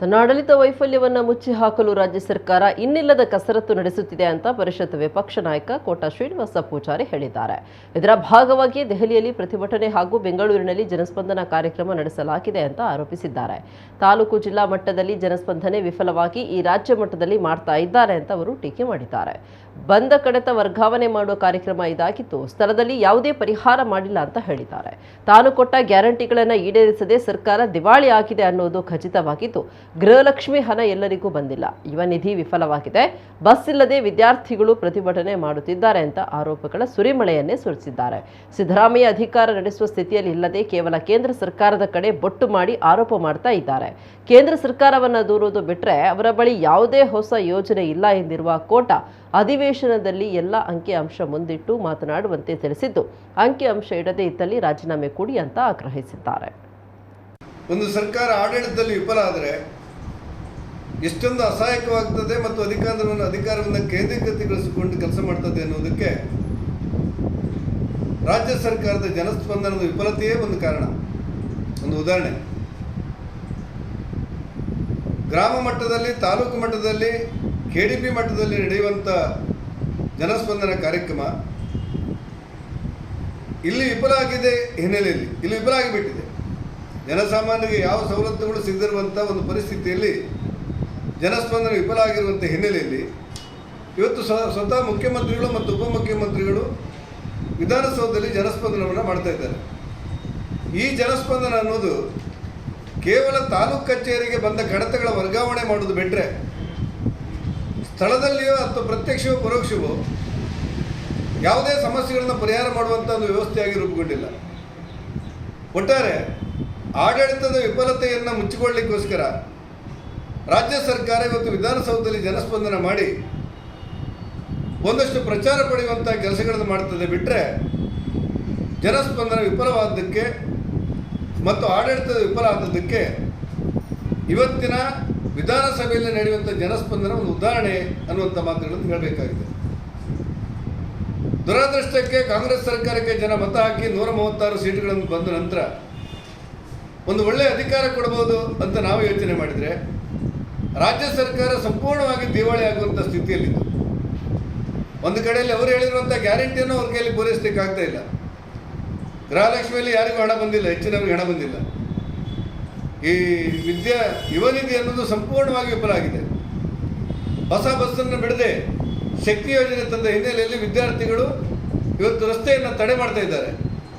ತನ್ನ ಆಡಳಿತ ವೈಫಲ್ಯವನ್ನು ಮುಚ್ಚಿ ಹಾಕಲು ರಾಜ್ಯ ಸರ್ಕಾರ ಇನ್ನಿಲ್ಲದ ಕಸರತ್ತು ನಡೆಸುತ್ತಿದೆ ಅಂತ ಪರಿಷತ್ ವಿಪಕ್ಷ ನಾಯಕ ಕೋಟ ಶ್ರೀನಿವಾಸ ಪೂಜಾರಿ ಹೇಳಿದ್ದಾರೆ. ಇದರ ಭಾಗವಾಗಿ ದೆಹಲಿಯಲ್ಲಿ ಪ್ರತಿಭಟನೆ ಹಾಗೂ ಬೆಂಗಳೂರಿನಲ್ಲಿ ಜನಸ್ಪಂದನ ಕಾರ್ಯಕ್ರಮ ನಡೆಸಲಾಗಿದೆ ಅಂತ ಆರೋಪಿಸಿದ್ದಾರೆ. ತಾಲೂಕು ಜಿಲ್ಲಾ ಮಟ್ಟದಲ್ಲಿ ಜನಸ್ಪಂದನೆ ವಿಫಲವಾಗಿ ಈ ರಾಜ್ಯ ಮಟ್ಟದಲ್ಲಿ ಮಾಡ್ತಾ ಇದ್ದಾರೆ ಅಂತ ಅವರು ಟೀಕೆ ಮಾಡಿದ್ದಾರೆ. ಬಂದ ಕಡತ ವರ್ಗಾವಣೆ ಮಾಡುವ ಕಾರ್ಯಕ್ರಮ ಇದಾಗಿತ್ತು. ಸ್ಥಳದಲ್ಲಿ ಯಾವುದೇ ಪರಿಹಾರ ಮಾಡಿಲ್ಲ ಅಂತ ಹೇಳಿದ್ದಾರೆ. ತಾನು ಕೊಟ್ಟ ಗ್ಯಾರಂಟಿಗಳನ್ನು ಈಡೇರಿಸದೆ ಸರ್ಕಾರ ದಿವಾಳಿ ಆಗಿದೆ ಅನ್ನೋದು ಖಚಿತವಾಗಿದ್ದು ಗೃಹಲಕ್ಷ್ಮಿ ಹಣ ಎಲ್ಲರಿಗೂ ಬಂದಿಲ್ಲ. ಯುವ ನಿಧಿ ವಿಫಲವಾಗಿದೆ. ಬಸ್ ಇಲ್ಲದೆ ವಿದ್ಯಾರ್ಥಿಗಳು ಪ್ರತಿಭಟನೆ ಮಾಡುತ್ತಿದ್ದಾರೆ ಅಂತ ಆರೋಪಗಳ ಸುರಿಮಳೆಯನ್ನೇ ಸುರಿಸಿದ್ದಾರೆ. ಸಿದ್ದರಾಮಯ್ಯ ಅಧಿಕಾರ ನಡೆಸುವ ಸ್ಥಿತಿಯಲ್ಲಿ ಇಲ್ಲದೆ ಕೇವಲ ಕೇಂದ್ರ ಸರ್ಕಾರದ ಕಡೆ ಬೊಟ್ಟು ಮಾಡಿ ಆರೋಪ ಮಾಡ್ತಾ ಇದ್ದಾರೆ. ಕೇಂದ್ರ ಸರ್ಕಾರವನ್ನ ದೂರೋದು ಬಿಟ್ಟರೆ ಅವರ ಬಳಿ ಯಾವುದೇ ಹೊಸ ಯೋಜನೆ ಇಲ್ಲ ಎಂದಿರುವ ಕೋಟ ಅಧಿವೇಶನದಲ್ಲಿ ಎಲ್ಲ ಅಂಕಿಅಂಶ ಮುಂದಿಟ್ಟು ಮಾತನಾಡುವಂತೆ ತಿಳಿಸಿದ್ದು ಅಂಕಿಅಂಶ ಇಡದೇ ಇದ್ದಲ್ಲಿ ರಾಜೀನಾಮೆ ಕೊಡಿ ಅಂತ ಆಗ್ರಹಿಸಿದ್ದಾರೆ. ಒಂದು ಸರ್ಕಾರ ಆಡಳಿತದಲ್ಲಿ ವಿಫಲ ಆದರೆ ಎಷ್ಟೊಂದು ಅಸಹಾಯಕವಾಗ್ತದೆ ಮತ್ತು ಅಧಿಕಾರವನ್ನು ಅಧಿಕಾರವನ್ನು ಕೇಂದ್ರೀಕೃತಗೊಳಿಸಿಕೊಂಡು ಕೆಲಸ ಮಾಡ್ತದೆ ಅನ್ನೋದಕ್ಕೆ ರಾಜ್ಯ ಸರ್ಕಾರದ ಜನಸ್ಪಂದನದ ವಿಫಲತೆಯೇ ಒಂದು ಕಾರಣ. ಒಂದು ಉದಾಹರಣೆ. ಗ್ರಾಮ ಮಟ್ಟದಲ್ಲಿ, ತಾಲೂಕು ಮಟ್ಟದಲ್ಲಿ, ಕೆ ಡಿ ಪಿ ಮಟ್ಟದಲ್ಲಿ ನಡೆಯುವಂಥ ಜನಸ್ಪಂದನ ಕಾರ್ಯಕ್ರಮ ಇಲ್ಲಿ ವಿಫಲ ಆಗಿದೆ ಹಿನ್ನೆಲೆಯಲ್ಲಿ. ಇಲ್ಲಿ ವಿಫಲ ಆಗಿಬಿಟ್ಟಿದೆ. ಜನಸಾಮಾನ್ಯರಿಗೆ ಯಾವ ಸವಲತ್ತುಗಳು ಸಿಗದಿರುವಂಥ ಒಂದು ಪರಿಸ್ಥಿತಿಯಲ್ಲಿ ಜನಸ್ಪಂದನ ವಿಫಲ ಆಗಿರುವಂಥ ಹಿನ್ನೆಲೆಯಲ್ಲಿ ಇವತ್ತು ಸ್ವ ಸ್ವತಃ ಮುಖ್ಯಮಂತ್ರಿಗಳು ಮತ್ತು ಉಪಮುಖ್ಯಮಂತ್ರಿಗಳು ವಿಧಾನಸೌಧದಲ್ಲಿ ಜನಸ್ಪಂದನವನ್ನು ಮಾಡ್ತಾ ಇದ್ದಾರೆ. ಈ ಜನಸ್ಪಂದನ ಅನ್ನೋದು ಕೇವಲ ತಾಲೂಕು ಕಚೇರಿಗೆ ಬಂದ ಕಡತಗಳ ವರ್ಗಾವಣೆ ಮಾಡೋದು ಬಿಟ್ಟರೆ ಸ್ಥಳದಲ್ಲಿಯೋ ಅಥವಾ ಪ್ರತ್ಯಕ್ಷವೋ ಪರೋಕ್ಷವೋ ಯಾವುದೇ ಸಮಸ್ಯೆಗಳನ್ನು ಪರಿಹಾರ ಮಾಡುವಂಥ ಒಂದು ವ್ಯವಸ್ಥೆಯಾಗಿ ರೂಪುಗೊಂಡಿಲ್ಲ. ಒಟ್ಟಾರೆ ಆಡಳಿತದ ವಿಫಲತೆಯನ್ನು ಮುಚ್ಚಿಕೊಳ್ಳಿಕ್ಕೋಸ್ಕರ ರಾಜ್ಯ ಸರ್ಕಾರ ಇವತ್ತು ವಿಧಾನಸೌಧದಲ್ಲಿ ಜನಸ್ಪಂದನ ಮಾಡಿ ಒಂದಷ್ಟು ಪ್ರಚಾರ ಪಡೆಯುವಂಥ ಕೆಲಸಗಳನ್ನು ಮಾಡ್ತದೆ ಬಿಟ್ಟರೆ ಜನಸ್ಪಂದನ ವಿಫಲವಾದದಕ್ಕೆ ಮತ್ತು ಆಡಳಿತದ ವಿಫಲ ಆದದ್ದಕ್ಕೆ ಇವತ್ತಿನ ವಿಧಾನಸಭೆಯಲ್ಲಿ ನಡೆಯುವಂಥ ಜನಸ್ಪಂದನ ಒಂದು ಉದಾಹರಣೆ ಅನ್ನುವಂಥ ಮಾತುಗಳನ್ನು ಹೇಳಬೇಕಾಗಿದೆ. ದುರದೃಷ್ಟಕ್ಕೆ ಕಾಂಗ್ರೆಸ್ ಸರ್ಕಾರಕ್ಕೆ ಜನ ಮತ ಹಾಕಿ ನೂರ ಮೂವತ್ತಾರು ಸೀಟುಗಳನ್ನು ಬಂದ ನಂತರ ಒಂದು ಒಳ್ಳೆಯ ಅಧಿಕಾರ ಕೊಡಬಹುದು ಅಂತ ನಾವು ಯೋಚನೆ ಮಾಡಿದರೆ ರಾಜ್ಯ ಸರ್ಕಾರ ಸಂಪೂರ್ಣವಾಗಿ ದಿವಾಳಿ ಆಗುವಂಥ ಸ್ಥಿತಿಯಲ್ಲಿತ್ತು ಒಂದು ಕಡೆಯಲ್ಲಿ ಅವರು ಹೇಳಿರುವಂಥ ಗ್ಯಾರಂಟಿಯನ್ನು ಅವ್ರ ಕೈಯಲ್ಲಿ ಪೂರೈಸಲಿಕ್ಕೆ ಆಗ್ತಾ ಇಲ್ಲ. ಗೃಹಲಕ್ಷ್ಮಿಯಲ್ಲಿ ಯಾರಿಗೂ ಹಣ ಬಂದಿಲ್ಲ, ಹೆಚ್ಚಿನವರಿಗೆ ಹಣ ಬಂದಿಲ್ಲ. ಈ ವಿದ್ಯಾ ಯುವನಿಧಿ ಅನ್ನೋದು ಸಂಪೂರ್ಣವಾಗಿ ವಿಫಲ ಆಗಿದೆ. ಹೊಸ ಬಸ್ಸನ್ನು ಬಿಡದೆ ಶಕ್ತಿ ಯೋಜನೆ ತಂದ ಹಿನ್ನೆಲೆಯಲ್ಲಿ ವಿದ್ಯಾರ್ಥಿಗಳು ಇವತ್ತು ರಸ್ತೆಯನ್ನು ತಡೆ ಮಾಡ್ತಾ ಇದ್ದಾರೆ.